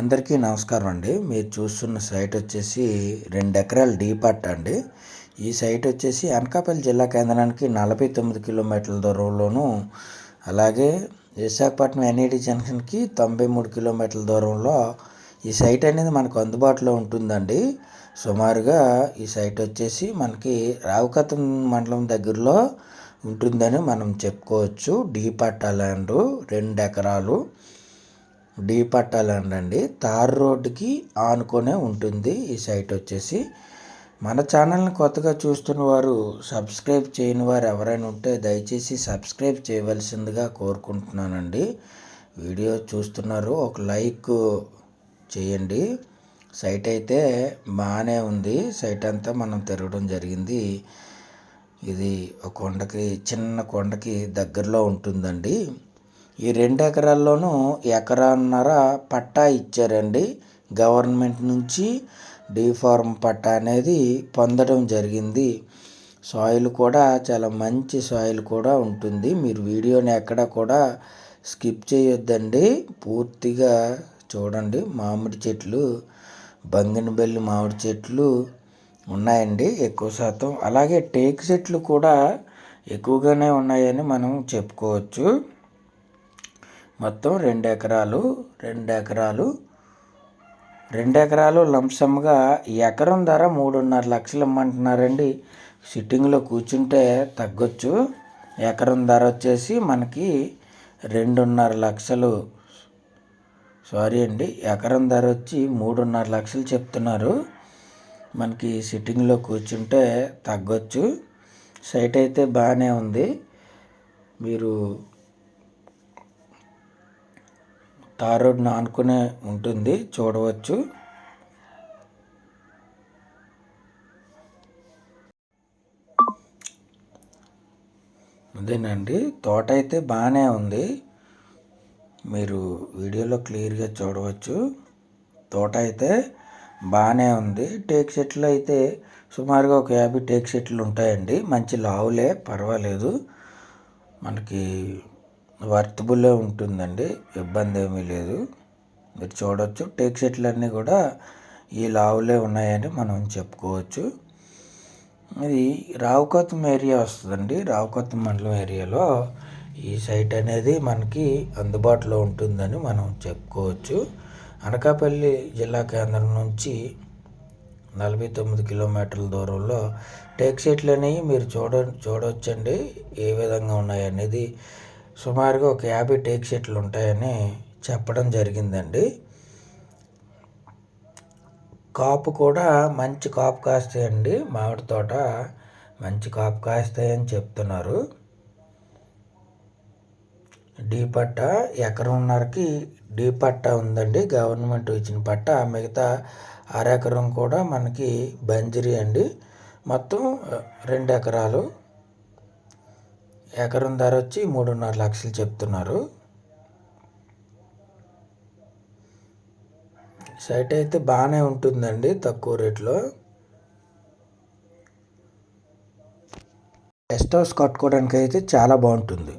అందరికీ నమస్కారం అండి. మీరు చూస్తున్న సైట్ వచ్చేసి రెండు ఎకరాల డీపట్ అండి. ఈ సైట్ వచ్చేసి అనకాపల్లి జిల్లా కేంద్రానికి నలభై తొమ్మిది కిలోమీటర్ల దూరంలోను అలాగే విశాఖపట్నం ఎన్ఈడి జంక్షన్కి తొంభై మూడు కిలోమీటర్ల దూరంలో ఈ సైట్ అనేది మనకు అందుబాటులో ఉంటుందండి. సుమారుగా ఈ సైట్ వచ్చేసి మనకి రావుకతం మండలం దగ్గరలో ఉంటుందని మనం చెప్పుకోవచ్చు. డీపట్ట ల్యాండ్ రెండు ఎకరాలు. డీ పట్టాలండి అండి తార్ రోడ్డుకి ఆనుకొనే ఉంటుంది. ఈ సైట్ వచ్చేసి మన ఛానల్ని కొత్తగా చూస్తున్న వారు సబ్స్క్రైబ్ చేయని వారు ఎవరైనా ఉంటే దయచేసి సబ్స్క్రైబ్ చేయవలసిందిగా కోరుకుంటున్నానండి. వీడియో చూస్తున్నారు. ఒక లైక్ చేయండి. సైట్ అయితే బాగానే ఉంది. సైట్ అంతా మనం తిరగడం జరిగింది. ఇది ఒక కొండకి చిన్న కొండకి దగ్గరలో ఉంటుందండి. ఈ రెండు ఎకరాల్లోనూ ఎకరాన్నర పట్టా ఇచ్చారండి. గవర్నమెంట్ నుంచి డీఫార్మ్ పట్టా అనేది పొందడం జరిగింది. సాయిల్ కూడా చాలా మంచి సాయిల్ కూడా ఉంటుంది. మీరు వీడియోని ఎక్కడ కూడా స్కిప్ చేయొద్దండి. పూర్తిగా చూడండి. మామిడి చెట్లు బంగినబెల్లి మామిడి చెట్లు ఉన్నాయండి ఎక్కువ శాతం. అలాగే టేక్ చెట్లు కూడా ఎక్కువగానే ఉన్నాయని మనం చెప్పుకోవచ్చు. మొత్తం రెండు ఎకరాలు రెండు ఎకరాలు రెండు ఎకరాలు లంసమ్గా ఎకరం ధర మూడున్నర లక్షలు ఇమ్మంటున్నారండి. సిట్టింగ్లో కూర్చుంటే తగ్గొచ్చు. ఎకరం ధర వచ్చేసి మనకి రెండున్నర లక్షలు. సారీ అండి ఎకరం ధర వచ్చి మూడున్నర లక్షలు చెప్తున్నారు. మనకి సిట్టింగ్లో కూర్చుంటే తగ్గొచ్చు. సైట్ అయితే బాగానే ఉంది. మీరు తార్ రోడ్ని ఆనుకునే ఉంటుంది. చూడవచ్చు. అదేనండి. తోట అయితే బాగానే ఉంది. మీరు వీడియోలో క్లియర్గా చూడవచ్చు. తోట అయితే బాగానే ఉంది. టేక్ సెట్లు అయితే సుమారుగా ఒక యాభై టేక్ సెట్లు ఉంటాయండి. మంచి లావులే పర్వాలేదు. మనకి వర్తబుల్ ఉంటుందండి. ఇబ్బంది ఏమీ లేదు. మీరు చూడవచ్చు టేక్ సెట్లు అన్నీ కూడా ఈ లావులే ఉన్నాయని మనం చెప్పుకోవచ్చు. ఇది రావుకొత్తం ఏరియా వస్తుందండి. రావుకొత్తం మండలం ఏరియాలో ఈ సైట్ అనేది మనకి అందుబాటులో ఉంటుందని మనం చెప్పుకోవచ్చు. అనకాపల్లి జిల్లా కేంద్రం నుంచి నలభై తొమ్మిది కిలోమీటర్ల దూరంలో టేక్ సెట్లు అనేవి మీరు చూడ చూడవచ్చండి ఏ విధంగా ఉన్నాయనేది సుమారుగా ఒక యాభై టేక్ షీట్లు ఉంటాయని చెప్పడం జరిగిందండి. కాపు కూడా మంచి కాపు కాస్తాయండి. మామిడి తోట మంచి కాపు కాస్తాయని చెప్తున్నారు. డీ పట్ట ఎకరంన్నరకి డీ పట్ట ఉందండి. గవర్నమెంట్ ఇచ్చిన పట్ట. మిగతా అరెకరం కూడా మనకి బంజరీ అండి. మొత్తం రెండు ఎకరాలు. ఎకరం ధర వచ్చి మూడున్నర లక్షలు చెప్తున్నారు. సైట్ అయితే బాగానే ఉంటుందండి తక్కువ రేట్లో. గెస్ట్ హౌస్ కట్టుకోవడానికి అయితే చాలా బాగుంటుంది.